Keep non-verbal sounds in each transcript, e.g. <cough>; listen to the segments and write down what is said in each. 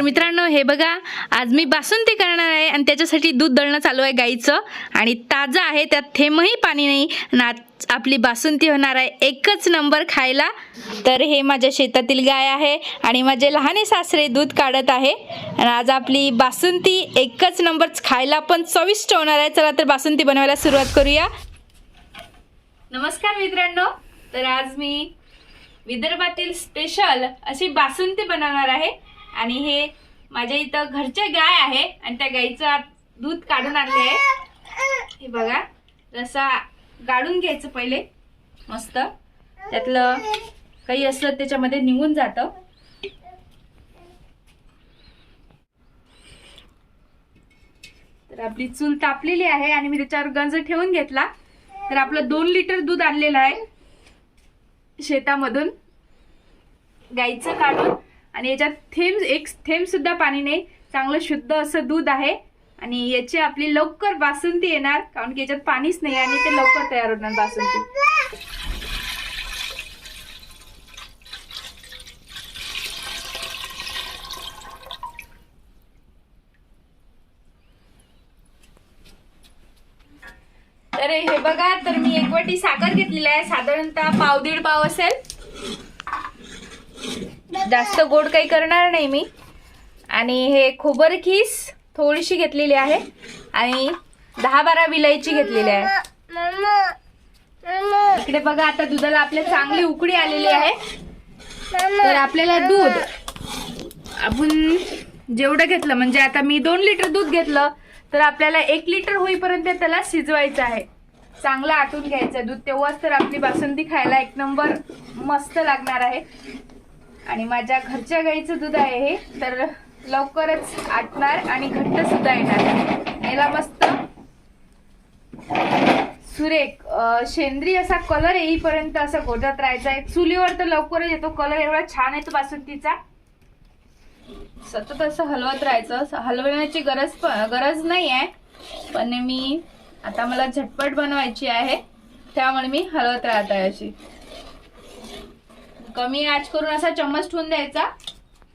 तर मित्रांनो हे बघा आज मी बासुंदी करणार आहे आणि त्याच्यासाठी दूध दळणं चालू आहे गाईचं. आणि ताजं आहे त्यात थेंबही पाणी नाही. आणि आज आपली बासुंदी होणार आहे एकच नंबर खायला. तर हे माझ्या शेतातील गाय आहे आणि माझे लहाने सासरे दूध काढत आहे. आणि आज आपली बासुंदी एकच नंबर खायला पण चविष्ट होणार आहे. चला तर बासुंदी बनवायला सुरुवात करूया. नमस्कार मित्रांनो तर आज मी विदर्भातील स्पेशल अशी बासुंदी बनवणार आहे. आणि हे माझ्या इथं घरचे गाय आहे आणि त्या गाईचं दूध काढून आणले आहे. हे बघा रसा गाळून घ्यायचं पहिले मस्त. त्यातलं काही असलं त्याच्यामध्ये निघून जातं. तर आपली चूल तापलेली आहे आणि मी त्याच्यावर गंज ठेवून घेतला. तर आपलं दोन लिटर दूध आणलेलं आहे शेतामधून. गाईचं काढून आणि याच्यात थेंब एक थेंब सुद्धा पाणी नाही चांगलं शुद्ध असं दूध आहे. आणि याची आपली लवकर बासंती येणार कारण की याच्यात पाणीच नाही आणि ते लवकर तयार होणार बासंती तर हे बघा तर मी एक वाटी साखर घेतलेली आहे. साधारणतः पाव दीड पाव असेल. जास्त गोड काही करणार नाही मी. आणि हे खोबर खीस थोडीशी घेतलेली आहे. आणि दहा बारा विलायची घेतलेली आहे. इकडे बघा आता दुधाला आपल्या चांगली उकडी आलेली आहे. तर आपल्याला दूध आपण जेवढं घेतलं म्हणजे आता मी दोन लिटर दूध घेतलं तर आपल्याला एक लिटर होईपर्यंत त्याला शिजवायचं आहे. चांगलं आटून घ्यायचं दूध तेव्हाच तर आपली बासुंदी खायला एक नंबर मस्त लागणार आहे. आणि माझ्या घरच्या गाईचं दूध आहे हे तर लवकरच आटणार आणि घट्ट सुद्धा येणार याला मस्त सुरेख सेंद्रिय असा कलर येईपर्यंत असं गोठत राहायचा आहे. चुलीवर तर लवकरच येतो. कलर एवढा छान येतो बासुंदीचा. सतत असं हलवत राहायचं. असं हलवण्याची गरज गरज नाही आहे. पण मी आता मला झटपट बनवायची आहे. त्यामुळे मी हलवत राहत आहे अशी. कमी आच करून असा चम्मच ठेवून द्यायचा.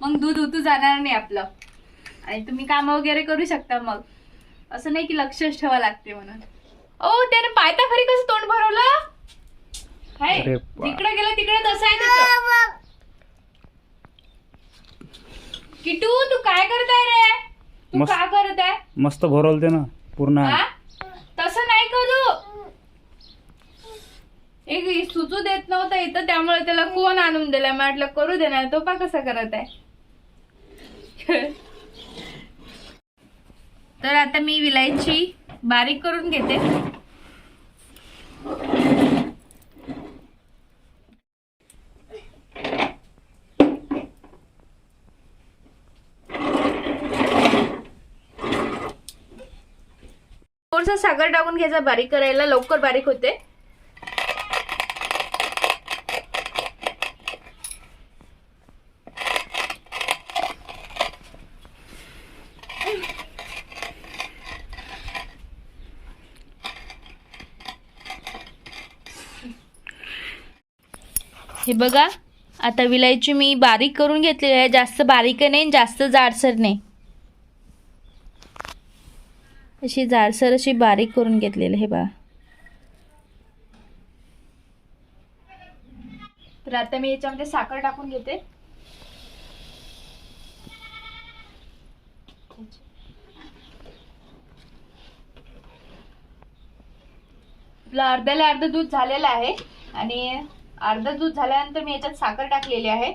मग दूध उतू जाणार नाही आपलं. आणि तुम्ही काम वगैरे करू शकता मग. असं नाही की लक्षच ठेवा लागते म्हणून. ओ त्याने पायता खरी कसं तोंड भरवलं? बा- तिकडे गेलं तिकडे तसं आहे किटू तू काय करताय रे? तू मस्त. काय करत आहे मस्त भरवलते ना पूर्ण. हा? तसं नाही करू एक येत नव्हता इथं त्यामुळे त्याला कोण आणून दिला म्हटलं करू दे ना तो पा कसा करत आहे. तर आता मी विलायची बारीक करून घेते. थोडस साखर टाकून घ्यायचा बारीक करायला लवकर बारीक होते. हे बघा आता विलायची मी बारीक करून घेतलेली आहे. जास्त बारीक नाही जास्त जाडसर नाही. अशी जाडसर अशी बारीक करून घेतलेली हे बघा. तर आता मी याच्यामध्ये साखर टाकून घेते. आपलं अर्ध्याला अर्ध दूध झालेलं आहे. आणि अर्ध दूध झाल्यानंतर मी याच्यात साखर टाकलेली आहे.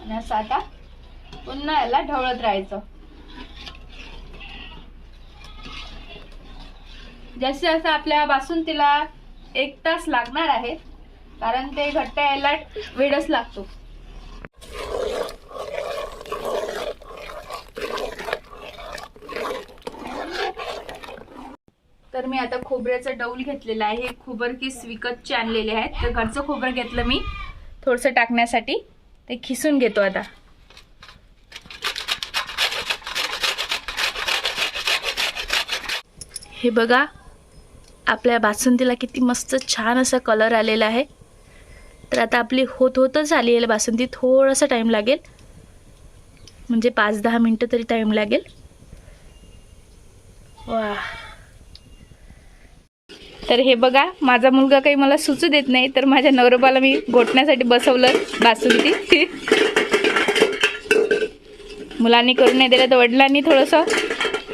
आणि असं आता पुन्हा याला ढवळत राहायचं. जास्तीत जास्त आपल्या बासुंतीला एक तास लागणार आहे कारण ते घट्ट यायला वेळच लागतो. तर मी आता खोबऱ्याचं डौल घेतलेलं आहे. हे खोबरकीस विकतचे आणलेले आहेत. तर घरचं खोबरं घेतलं मी. थोडंसं टाकण्यासाठी. ते खिसून घेतो आता. हे बघा आपल्या बासुंदीला किती मस्त छान असा कलर आलेला आहे. तर आता आपली होत होतच आली आहे बासुंदी. थोडासा टाईम लागेल. म्हणजे पाच दहा मिनटं तरी टाईम लागेल. वा तर हे बघा माझा मुलगा काही मला सुचू देत नाही तर माझ्या नवरोबाला मी गोठण्यासाठी बसवलं बासुंदी. मुलांनी करून नाही दिलं तर वडिलांनी थोडंसं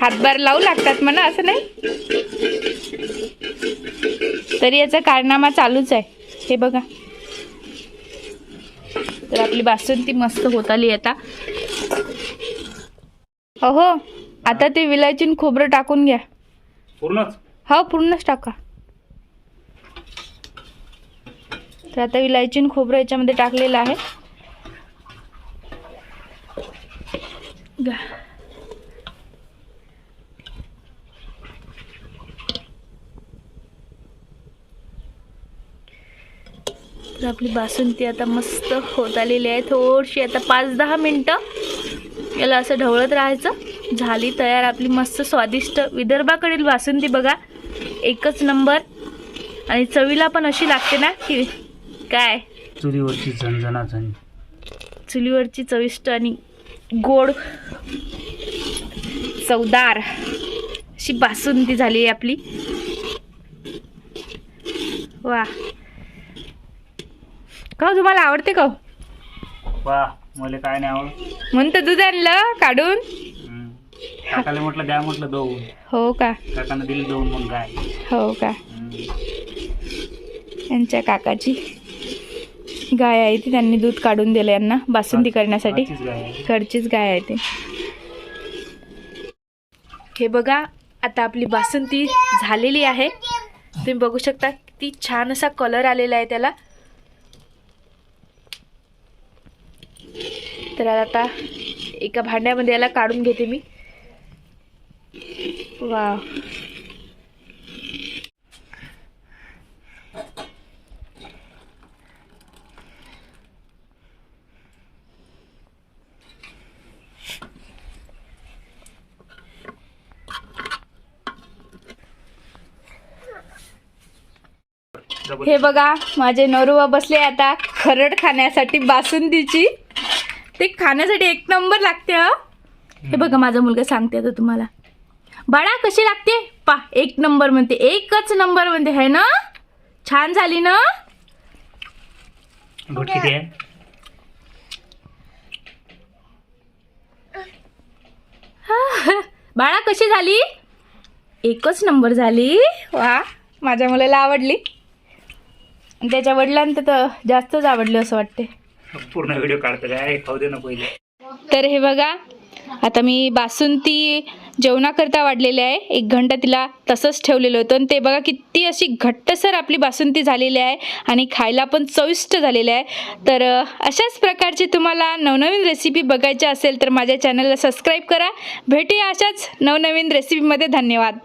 हातभार लावू लागतात म्हणा असं नाही? तरी याचा कारनामा चालूच आहे. हे बघा. तर आपली बासुंदी मस्त होत आली आता. अहो आता ते विलायचीन खोबरं टाकून घ्या. पूर्णच? हो पूर्णच टाका. तर आता विलायचीन खोबरं याच्यामध्ये टाकलेलं आहे. तर आपली बासुंदी आता मस्त होत आलेली आहे. थोडीशी आता पाच दहा मिनटं याला असं ढवळत राहायचं. झाली तयार आपली मस्त स्वादिष्ट विदर्भाकडील बासुंदी बघा. एकच नंबर. आणि चवीला पण अशी लागते ना की काय? चुलीवरची झणझणा झण चुलीवरची चविष्ट आणि गोड चवदार अशी बासुंदी झाली आपली. वा. का तुम्हाला आवडते का? वा मला काय नाही आवड दूध आणलं काढून. काकाला म्हटलं द्या म्हटलं दोन. हो का? काकानं दिली दोन मग काय हो का? हम्म. यांच्या काकाची. गाय आहे ती त्यांनी दूध काढून दिलं यांना बासुंदी करण्यासाठी. आजचीच गाय आहे. घरचीच गाय आहे ते. हे बघा आता आपली बासुंदी झालेली आहे. तुम्ही बघू शकता किती छान असा कलर आलेला आहे त्याला. तर आता एका भांड्यामध्ये याला काढून घेते मी. वा हे बघा माझे नवरुबा बसले आता खरड खाण्यासाठी बासुंदीची. ते खाण्यासाठी एक नंबर लागते हं. हे बघा माझा मुलगा सांगते आता तुम्हाला. बाळा कशी लागते? पा एक नंबर म्हणते. एकच नंबर म्हणते है ना? छान झाली ना? <laughs> बाळा कशी झाली? एकच नंबर झाली. वा माझ्या मुलाला आवडली. त्याच्या वडिलांना तर जास्तच आवडली असं वाटते पूर्ण व्हिडिओ काढतो काय? खाऊ दे ना पहिले. तर हे बघा आता मी बासुंदी जेवणाकरता वाढलेली आहे. एक घंटा तिला तसंच ठेवलेलं होतं. आणि ते बघा किती अशी घट्टसर आपली बासुंदी झालेली आहे आणि खायला पण चविष्ट झालेली आहे. तर अशाच प्रकारची तुम्हाला नवनवीन रेसिपी बघायच्या असेल तर माझ्या चॅनलला सबस्क्राईब करा. भेटूया अशाच नवनवीन रेसिपीमध्ये धन्यवाद.